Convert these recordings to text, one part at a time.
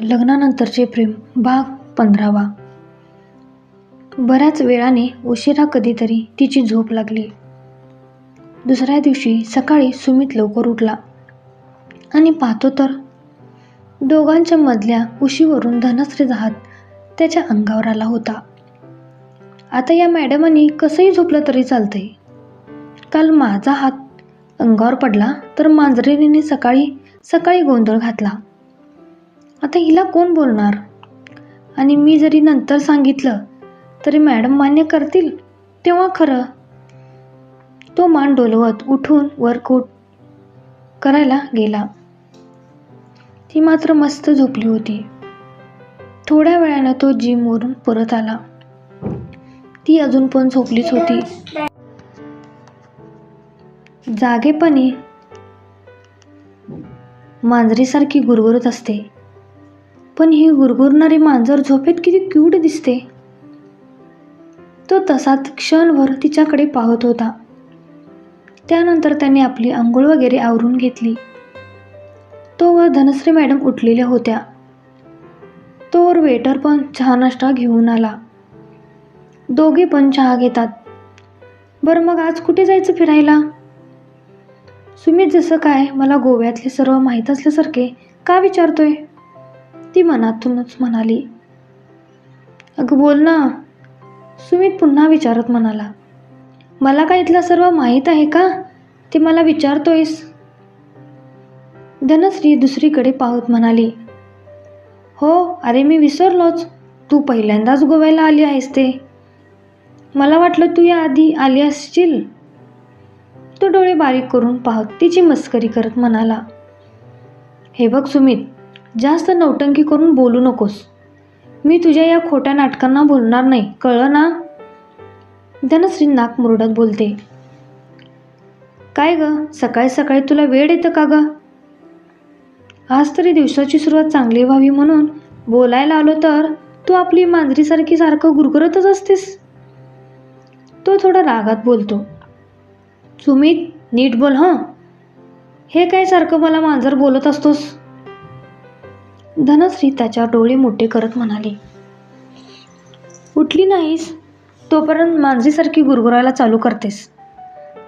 लग्नानंतरचे प्रेम भाग पंधरावा. बऱ्याच वेळाने उशिरा कधीतरी तिची झोप लागली. दुसऱ्या दिवशी सकाळी सुमित लवकर उठला. आणि पाहतो तर दोघांच्या मधल्या उशीवरून धनश्रीचा हात त्याच्या अंगावर आला होता. आता या मॅडमांनी कसंही झोपलं तरी चालतंय. काल माझा हात अंगावर पडला तर मांजरीने सकाळी सकाळी गोंधळ घातला. आता हिला कोण बोलणार? आणि मी जरी नंतर सांगितलं तरी मॅडम मान्य करतील? तेव्हा खरं. तो मान डोलवत उठून वरकूट करायला गेला. ती मात्र मस्त झोपली होती. थोड्या वेळानं तो जिमवरून परत आला. ती अजून पण झोपलीच होती. जागेपणी मांजरीसारखी गुरगुरत असते. पण ही गुरगुरणारी मांजर झोपेत किती क्यूट दिसते. तो तसाच क्षणभर तिच्याकडे पाहत होता. त्यानंतर त्याने आपली आंघोळ वगैरे आवरून घेतली. तोवर धनश्री मॅडम उठलेल्या होत्या. तोवर वेटर पण चहा नाश्ता घेऊन आला. दोघे पण चहा घेतात. बरं मग आज कुठे जायचं फिरायला? सुमित जसं काय मला गोव्यातले सर्व माहीत असल्यासारखे का विचारतोय? ती मनातूनच म्हणाली अगं बोल ना सुमित पुन्हा विचारत म्हणाला मला काय इथलं सर्व माहीत आहे का? ते मला विचारतोयस. धनश्री दुसरीकडे पाहत म्हणाली हो अरे मी विसरलोच तू पहिल्यांदाच गोव्याला आली आहेस ते. मला वाटलं तू या आधी आली असशील. तो डोळे बारीक करून पाहत तिची मस्करी करत म्हणाला हे बघ सुमित जास्त नौटंकी करून बोलू नकोस. मी तुझ्या या खोट्या नाटकांना बोलणार नाही कळलं ना? धनश्री नाक मुरडत बोलते. काय ग सकाळी सकाळी तुला वेळ येतं का ग? आज तरी दिवसाची सुरुवात चांगली व्हावी म्हणून बोलायला आलो तर तू आपली मांजरीसारखी सारखं गुरगुरतच असतेस. तो थोडा रागात बोलतो. सुमित नीट बोल हं? हे काय सारखं मला मांजर बोलत असतोस? धनश्री त्याच्या डोळे मोठे करत म्हणाली उठली नाहीस? तोपर्यंत मांजरीसारखी गुरगुरायला चालू करतेस.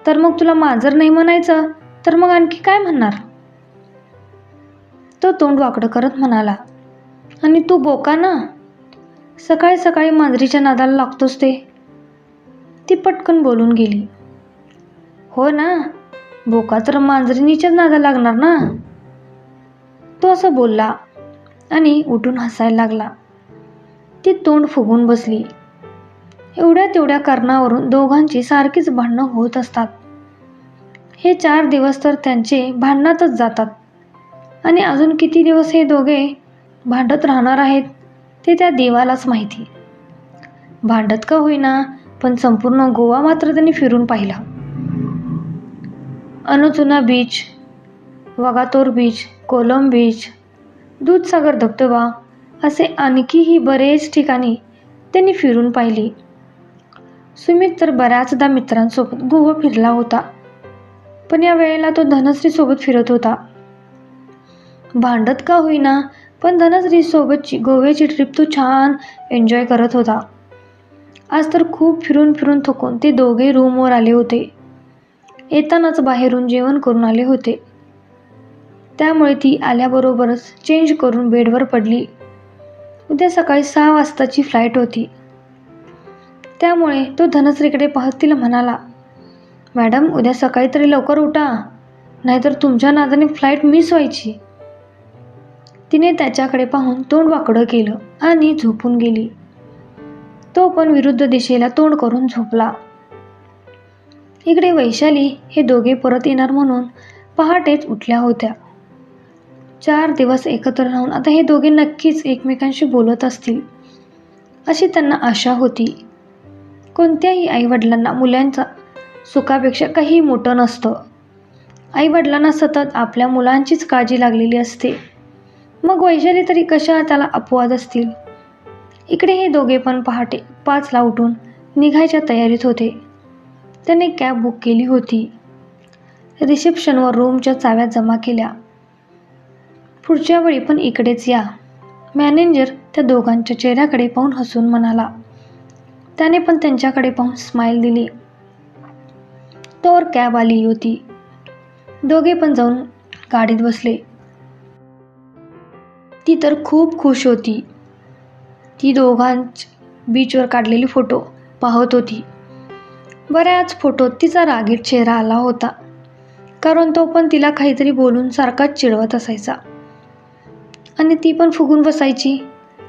तर मग तुला मांजर नाही म्हणायचं? तर मग आणखी काय म्हणणार? तो तोंड वाकडं करत म्हणाला आणि तू बोका ना? सकाळी सकाळी मांजरीच्या नादाला लागतोस ते. ती पटकन बोलून गेली हो ना? बोका तर मांजरीनीच्याच नादाला लागणार ना? तो असं बोलला आणि उठून हसायला लागला. ती तोंड फुगून बसली. एवढ्या तेवढ्या कारणावरून दोघांची सारखीच भांडणं होत असतात. हे चार दिवस तर त्यांचे भांडणातच जातात. आणि अजून किती दिवस हे दोघे भांडत राहणार आहेत ते त्या देवालाच माहिती. भांडत का होईना पण संपूर्ण गोवा मात्र त्यांनी फिरून पाहिला. Anjuna beach Vagator beach Kolam beach Dudhsagar धबधबा असे आणखीही बरेच ठिकाणी त्यांनी फिरून पाहिली. सुमित तर बऱ्याचदा मित्रांसोबत गोवा फिरला होता. पण या वेळेला तो धनश्रीसोबत फिरत होता. भांडत का होईना पण धनश्रीसोबतची गोव्याची ट्रिप तो छान एन्जॉय करत होता. आज तर खूप फिरून फिरून थकून ते दोघे रूमवर आले होते. येतानाच बाहेरून जेवण करून आले होते. त्यामुळे ती आल्याबरोबरच चेंज करून बेडवर पडली. उद्या सकाळी सहा वाजताची फ्लाईट होती. त्यामुळे तो धनश्रीकडे पाहत तिला म्हणाला मॅडम उद्या सकाळी तरी लवकर उठा नाहीतर तुमच्या नादाने फ्लाईट मिस व्हायची. तिने त्याच्याकडे पाहून तोंड वाकडं केलं आणि झोपून गेली. तो पण विरुद्ध दिशेला तोंड करून झोपला. इकडे वैशाली हे दोघे परत येणार म्हणून पहाटेच उठल्या होत्या. चार दिवस एकत्र राहून आता हे दोघे नक्कीच एकमेकांशी बोलत असतील. अशी त्यांना आशा होती. कोणत्याही आईवडिलांना मुलांचा सुखापेक्षा काही मोठं नसतं. आईवडिलांना सतत आपल्या मुलांचीच काळजी लागलेली असते. मग वैशाली तरी कशा त्याला अपवाद असतील? इकडे हे दोघे पण पहाटे पाचला उठून निघायच्या तयारीत होते. त्याने कॅब बुक केली होती. रिसेप्शनवर रूमच्या चाव्या जमा केल्या. पुढच्या वेळी पण इकडेच या. मॅनेजर त्या दोघांच्या चेहऱ्याकडे पाहून हसून म्हणाला. त्याने पण त्यांच्याकडे पाहून स्माईल दिली. तोवर कॅब आली होती. दोघे पण जाऊन गाडीत बसले. ती तर खूप खुश होती. ती दोघांच बीचवर काढलेली फोटो पाहत होती. बऱ्याच फोटोत तिचा रागीट चेहरा आला होता. कारण तो पण तिला काहीतरी बोलून सारखाच चिडवत असायचा. आणि ती पण फुगून बसायची.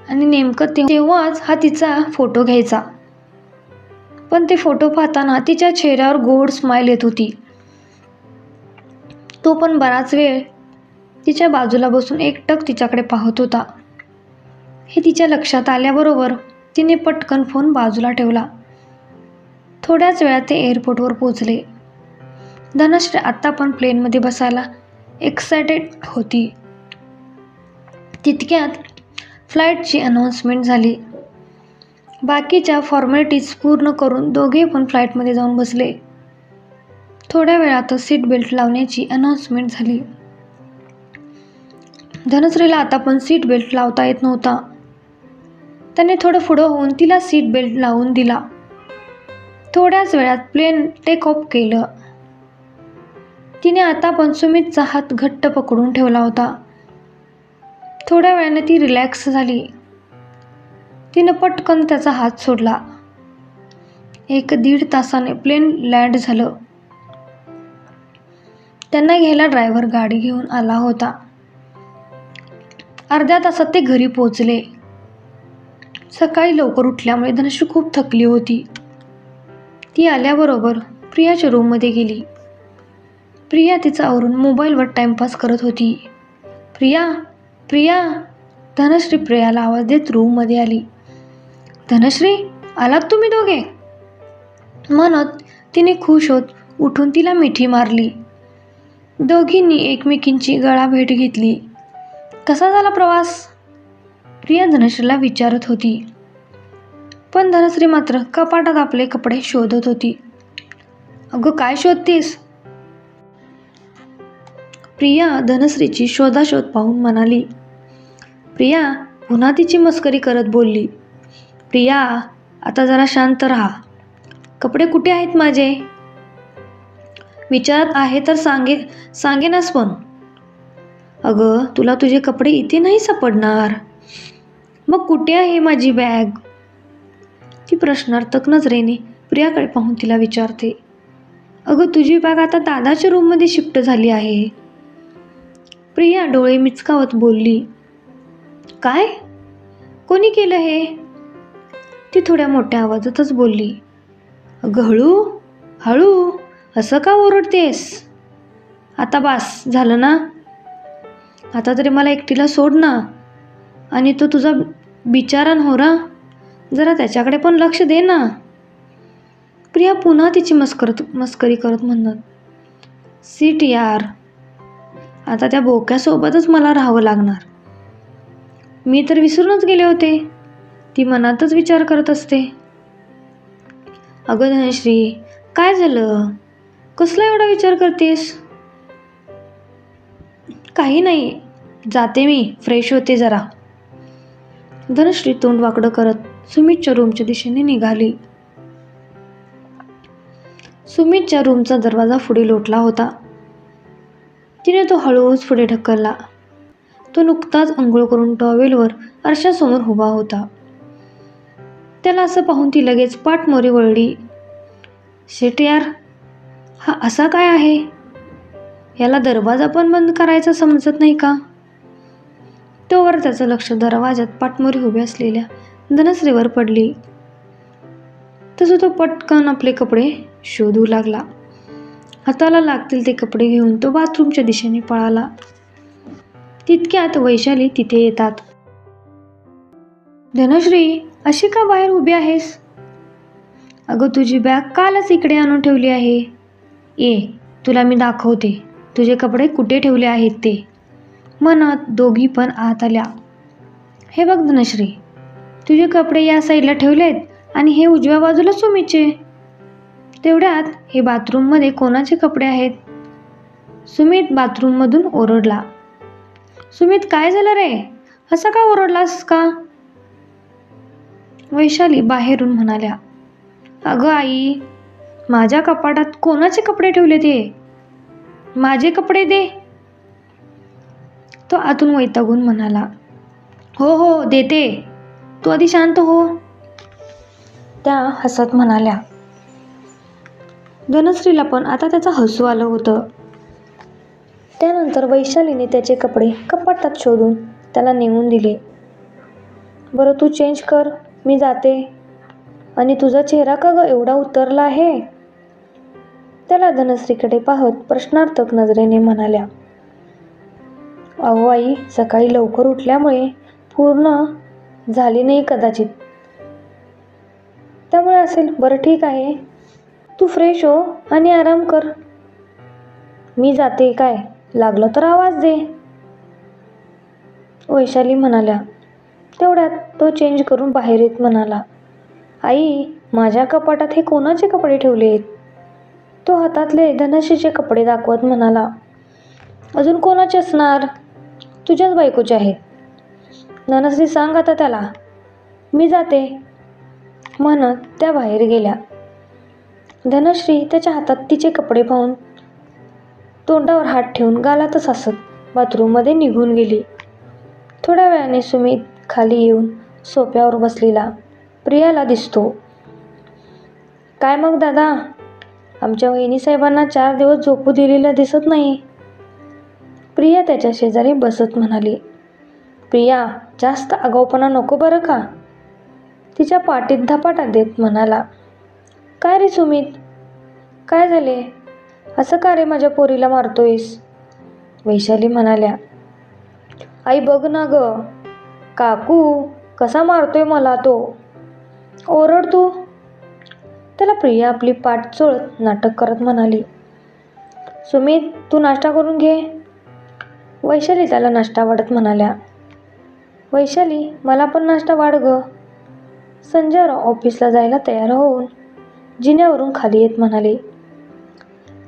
आणि नेमकं तेव्हाच हा तिचा फोटो घ्यायचा. पण ते फोटो पाहताना तिच्या चेहऱ्यावर गोड स्माईल येत होती. तो पण बराच वेळ तिच्या बाजूला बसून एकटक तिच्याकडे पाहत होता. हे तिच्या लक्षात आल्याबरोबर तिने पटकन फोन बाजूला ठेवला. थोड्याच वेळात ते एअरपोर्टवर पोचले धनश्री आत्ता पण प्लेनमध्ये बसायला एक्सायटेड होती. तितक्यात फ्लाईटची अनाऊन्समेंट झाली. बाकीच्या फॉर्मॅलिटीज पूर्ण करून दोघे पण फ्लाईटमध्ये जाऊन बसले. थोड्या वेळातच सीट बेल्ट लावण्याची अनाऊन्समेंट झाली. धनश्रीला आता पण सीट बेल्ट लावता येत नव्हता. त्याने थोडं पुढं होऊन तिला सीट बेल्ट लावून दिला. थोड्याच वेळात प्लेन टेक ऑफ केलं. तिने आता पण सुमितचा हात घट्ट पकडून ठेवला होता. थोड्या वेळाने ती रिलॅक्स झाली. तिनं पटकन त्याचा हात सोडला. एक दीड तासाने प्लेन लँड झालं. त्यांना घ्यायला ड्रायव्हर गाडी घेऊन आला होता. अर्ध्या तासात ते घरी पोचले सकाळी लवकर उठल्यामुळे धनश्री खूप थकली होती. ती आल्याबरोबर प्रियाच्या रूममध्ये गेली. प्रिया तिचा आवरून मोबाईलवर टाईमपास करत होती. प्रिया प्रिया धनश्री प्रियाला आवाज देत रूममध्ये आली. धनश्री आलात तुम्ही दोघे? म्हणत तिने खुश होत उठून तिला मिठी मारली. दोघींनी एकमेकींची गळा भेट घेतली. कसा झाला प्रवास? प्रिया धनश्रीला विचारत होती. पण धनश्री मात्र कपाटात आपले कपडे शोधत होती. अगं काय शोधतीस? प्रिया धनश्रीची शोधाशोध पाहून म्हणाली. प्रिया पुन्हा तिची मस्करी करत बोलली. प्रिया आता जरा शांत राहा. कपडे कुठे आहेत माझे? विचारत आहे तर सांगे सांगेनच पण. अगं तुला तुझे कपडे इथे नाही सापडणार. मग कुठे आहे माझी बॅग? ती प्रश्नार्थक नजरेने प्रियाकडे पाहून तिला विचारते. अगं तुझी बॅग आता दादाच्या रूममध्ये शिफ्ट झाली आहे. प्रिया डोळे मिचकावत बोलली. काय? कोणी केलं हे? ती थोड्या मोठ्या आवाजातच बोलली. अगं हळू हळू असं का ओरडतेस? आता बास झालं ना? आता तरी मला एकटीला सोड ना. आणि तो तुझा बिचारा नवरा हो जरा त्याच्याकडे पण लक्ष दे ना. प्रिया पुन्हा तिची मस्करत मस्करी करत म्हणत सीट यार. आता त्या बोक्यासोबतच मला राहावं लागणार. मी तर विसरूनच गेले होते. ती मनातच विचार करत असते. अगं धनश्री काय झालं? कसला एवढा विचार करतेस? काही नाही. जाते मी. फ्रेश होते जरा. धनश्री तोंड वाकडं करत सुमितच्या रूमच्या दिशेने निघाली. सुमितच्या रूमचा दरवाजा पुढे लोटला होता. तिने तो हळूच पुढे ढकलला. तो नुकताच अंघोळ करून टॉवेलवर आरशासमोर उभा होता. त्याला असं पाहून ती लगेच पाठमोरी वळली. शेट यार हा असा काय आहे? याला दरवाजा पण बंद करायचा समजत नाही का? तोवर त्याचं लक्ष दरवाजात पाठमोरी उभी असलेल्या धनश्रीवर पडली. तसं तो पटकन आपले कपडे शोधू लागला. हाताला लागतील ते कपडे घेऊन तो बाथरूमच्या दिशेने पळाला. तितक्यात वैशाली तिथे येतात. धनश्री अशी का बाहेर उभी आहेस? अगं तुझी बॅग कालच इकडे आणून ठेवली आहे. ये तुला मी दाखवते. तुझे कपडे कुठे ठेवले आहेत ते? म्हणत दोघी पण आत आल्या. हे बघ धनश्री तुझे कपडे या साईडला ठेवलेत आणि हे उजव्या बाजूला सुमीचे. तेवढ्यात हे बाथरूममध्ये कोणाचे कपडे आहेत? सुमित बाथरूममधून ओरडला. सुमित काय झालं रे? असं का ओरडलास का? वैशाली बाहेरून म्हणाल्या अगं आई माझ्या कपाटात कोणाचे कपडे ठेवले ते? माझे कपडे दे. तो आतून वैतागून म्हणाला हो हो देते. तू आधी शांत हो. त्या हसत म्हणाल्या धनश्रीला पण आता त्याचं हसू आलं होतं. त्यानंतर वैशालीने त्याचे कपडे कपाटात शोधून त्याला नेऊन दिले. बरं तू चेंज कर. मी जाते. आणि तुझा चेहरा का ग एवढा उतरला आहे? त्याला धनश्रीकडे पाहत प्रश्नार्थक नजरेने म्हणाल्या अहो आई सकाळी लवकर उठल्यामुळे पूर्ण झाली नाही कदाचित. त्यामुळे असेल बरं ठीक आहे. तू फ्रेश हो आणि आराम कर. मी जाते काय? लागलं तर आवाज दे. वैशाली म्हणाल्या तेवढ्यात तो चेंज करून बाहेर येत म्हणाला आई माझ्या कपाटात हे कोणाचे कपडे ठेवले आहेत? तो हातातले धनश्रीचे कपडे दाखवत म्हणाला अजून कोणाचे असणार? तुझ्याच बायकोचे आहेत. धनश्री सांग आता त्याला मी जाते. म्हणत त्या बाहेर गेल्या. धनश्री त्याच्या हातात तिचे कपडे पाहून तोंडावर हात ठेवून गालातच हसत बाथरूममध्ये निघून गेली. थोड्या वेळाने सुमित खाली येऊन सोप्यावर बसलेला. प्रियाला दिसतो. काय मग दादा? आमच्या वहिनीसाहेबांना चार दिवस झोपू दिलेलं दिसत नाही. प्रिया त्याच्या शेजारी बसत म्हणाली. प्रिया जास्त आगाऊपणा नको बरं का? तिच्या पाठीत धपाटा देत म्हणाला. काय रे सुमित? काय झाले? असं का रे माझ्या पोरीला मारतोयस? वैशाली म्हणाल्या आई बघ ना ग काकू कसा मारतोय मला तो. ओरड तू. त्याला प्रिया आपली पाठ चोळत नाटक करत म्हणाली सुमित तू नाश्ता करून घे. वैशाली त्याला नाश्ता वाढत म्हणाल्या वैशाली मला पण नाश्ता वाढ ग. संजयराव ऑफिसला जायला तयार होऊन जिन्यावरून खाली येत म्हणाले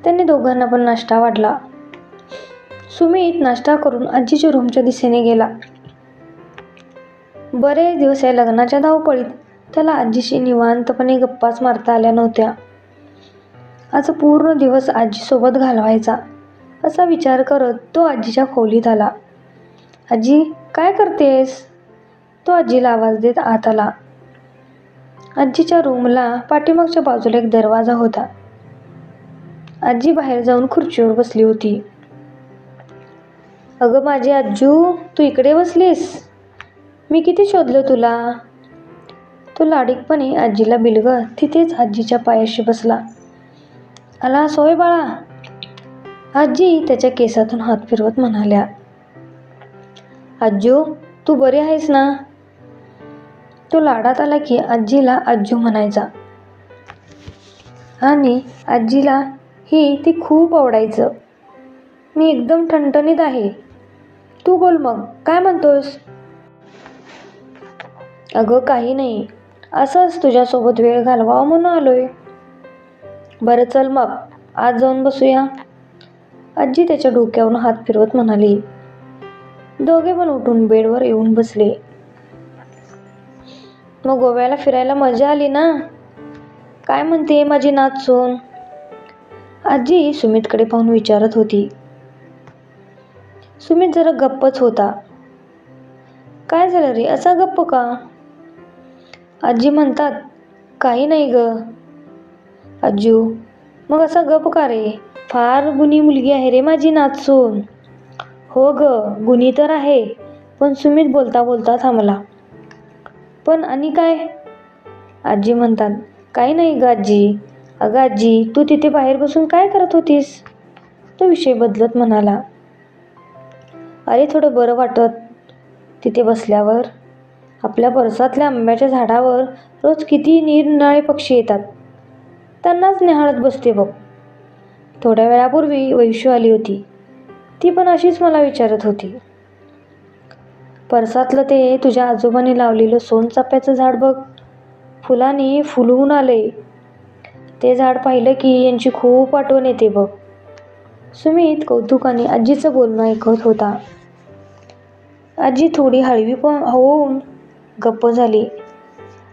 त्यांनी दोघांना पण नाश्ता वाढला. सुमित नाश्ता करून आजीच्या रूमच्या दिशेने गेला. बरेच दिवस या लग्नाच्या धावपळीत त्याला आजीशी निवांतपणे गप्पाच मारता आल्या नव्हत्या. आज पूर्ण दिवस आजीसोबत घालवायचा असा विचार करत तो आजीच्या खोलीत आला. आजी काय करतेस? तो आजीला आवाज देत आत आला. आजीच्या रूमला पाठीमागच्या बाजूला एक दरवाजा होता. आजी बाहेर जाऊन खुर्चीवर बसली होती. अगं माझी आजू तू इकडे बसलीस? मी किती शोधलं तुला? तो लाडीकपणे आजीला बिलगत तिथेच आजीच्या पायाशी बसला. आला सोय बाळा. आजी त्याच्या केसातून हात फिरवत म्हणाल्या. आजू तू बरी आहेस ना? तो लाडात आला की आजीला आजू म्हणायचा. आणि आजीला ही ती खूप आवडायचं. मी एकदम ठणठणीत आहे. तू बोल मग काय म्हणतोस? अगं काही नाही. असंच तुझ्यासोबत वेळ घालवावा म्हणून आलोय. बरं चल मग. आज जाऊन बसूया. आजी त्याच्या डोक्यावरून हात फिरवत म्हणाली दोघे पण उठून बेडवर येऊन बसले. मग गोव्याला फिरायला मजा आली ना? काय म्हणते माझी नाच सोन? आजी सुमितकडे पाहून विचारत होती. सुमित जरा गप्पच होता. काय झालं रे? असा गप्प का? आजी म्हणतात काही नाही ग. आजू मग असा गप का रे? फार गुणी मुलगी आहे रे माझी नाचून हो ग गुणी तर आहे पण सुमित बोलता बोलता थांबला. पण आणि काय? आजी म्हणतात काही नाही ग आजी अगं आजी तू तिथे बाहेर बसून काय करत होतीस? तो विषय बदलत म्हणाला. अरे थोडं बरं वाटत. तिथे बसल्यावर आपल्या परसातल्या आंब्याच्या झाडावर रोज किती निरनिराळे पक्षी येतात. त्यांनाच निहाळत बसते बघ. थोड्या वेळापूर्वी वैशू आली होती. ती पण अशीच मला विचारत होती. परसातलं ते तुझ्या आजोबाने लावलेलं सोनचाफ्याचं झाड बघ. फुलांनी फुलवून आले ते झाड पाहिलं की यांची खूप आठवण येते बघ. सुमित कौतुकाने आजीचं बोलणं ऐकत होता. आजी थोडी हळवी पण होऊन गप्प झाली.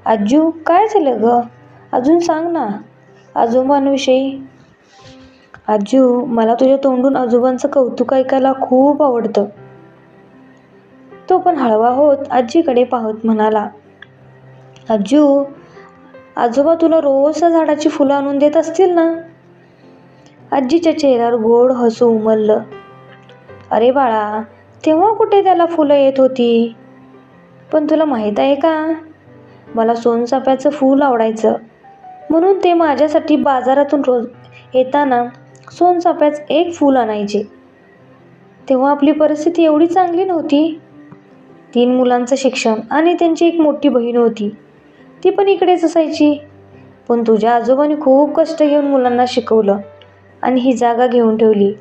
आजू काय झालं ग? अजून सांग ना. आजोबांविषयी. आजू मला तुझ्या तोंडून आजोबांचं कौतुक ऐकायला खूप आवडतं. तो पण हळवा होत आजीकडे पाहत म्हणाला. आजू आजोबा तुला रोज त्या झाडाची फुलं आणून देत असतील ना? आजीच्या चेहऱ्यावर गोड हसू उमललं. अरे बाळा तेव्हा कुठे त्याला फुलं येत होती? पण तुला माहीत आहे का? मला सोनचाफ्याचं फूल आवडायचं. म्हणून ते माझ्यासाठी बाजारातून रोज येताना सोनचाफ्याचं एक फूल आणायचे. तेव्हा आपली परिस्थिती एवढी चांगली नव्हती. तीन मुलांचं शिक्षण आणि त्यांची एक मोठी बहीण होती. ती पण इकडेच असायची. पण तुझ्या आजोबांनी खूप कष्ट घेऊन मुलांना शिकवलं आणि ही जागा घेऊन ठेवली.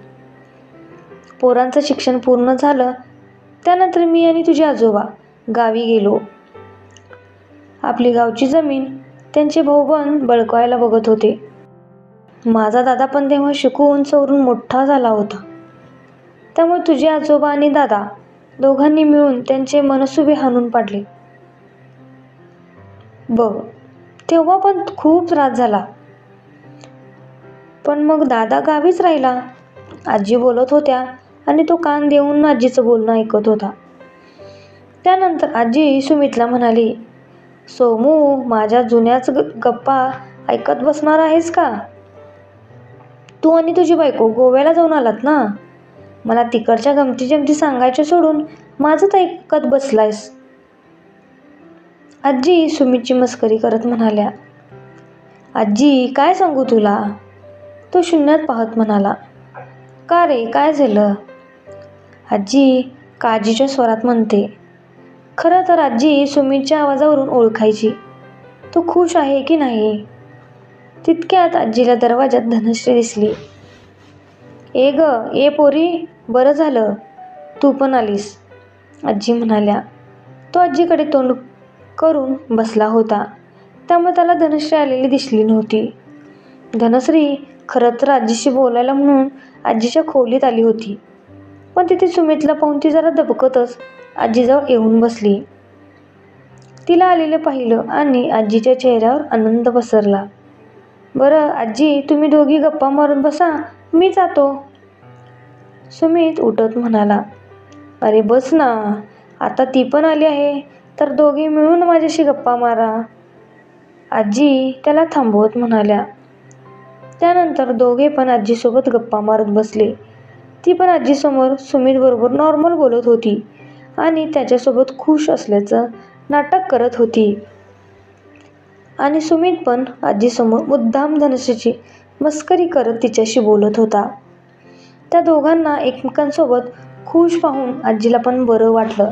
पोरांचं शिक्षण पूर्ण झालं त्यानंतर मी आणि तुझे आजोबा गावी गेलो. आपली गावची जमीन त्यांचे भाऊबन बळकवायला बघत होते. माझा दादा पण तेव्हा शिकून चवरून मोठा झाला होता. त्यामुळे तुझे आजोबा आणि दादा दोघांनी मिळून त्यांचे मनसुबे हाणून पाडले. बघ तेव्हा पण खूप त्रास झाला. पण मग दादा गावीच राहिला. आजी बोलत होत्या आणि तो कान देऊन आजीचं बोलणं ऐकत होता. त्यानंतर आजी सुमितला म्हणाली सोमू माझ्या जुन्याच ग गप्पा ऐकत बसणार आहेस का? तू आणि तुझी बायको गोव्याला जाऊन आलात ना? मला तिकडच्या गमती जमती सांगायच्या सोडून माझंच ऐकत बसलायस. आजी सुमितची मस्करी करत म्हणाल्या आजी काय सांगू तुला? तो शून्यात पाहत म्हणाला. का रे काय झालं? आजी काळजीच्या स्वरात म्हणते खरं तर आजी सुमितच्या आवाजावरून ओळखायची. तो खुश आहे की नाही? तितक्यात आजीला दरवाजात धनश्री दिसली. ए ग ए पोरी बरं झालं. तू पण आलीस. आजी म्हणाल्या तो आजीकडे तोंड करून बसला होता. त्यामुळे त्याला धनश्री आलेली दिसली नव्हती. धनश्री खरं तर आजीशी बोलायला म्हणून आजीच्या खोलीत आली होती. पण तिथे सुमितला पाहून ती जरा दबकतच आजीजवळ येऊन बसली. तिला आलेलं पाहिलं आणि आजीच्या चेहऱ्यावर आनंद पसरला. बरं आजी तुम्ही दोघी गप्पा मारून बसा मी जातो. सुमित उठत म्हणाला. अरे बस ना. आता ती पण आली आहे. तर दोघे मिळून माझ्याशी गप्पा मारा. आजी त्याला थांबवत म्हणाल्या. त्यानंतर दोघे पण आजीसोबत गप्पा मारत बसले. ती पण आजीसमोर सुमितबरोबर नॉर्मल बोलत होती आणि त्याच्यासोबत खुश असल्याचं नाटक करत होती. आणि सुमित पण आजीसमोर मुद्दाम धनुष्याची मस्करी करत तिच्याशी बोलत होता. त्या दोघांना एकमेकांसोबत खुश पाहून आजीला पण बरं वाटलं.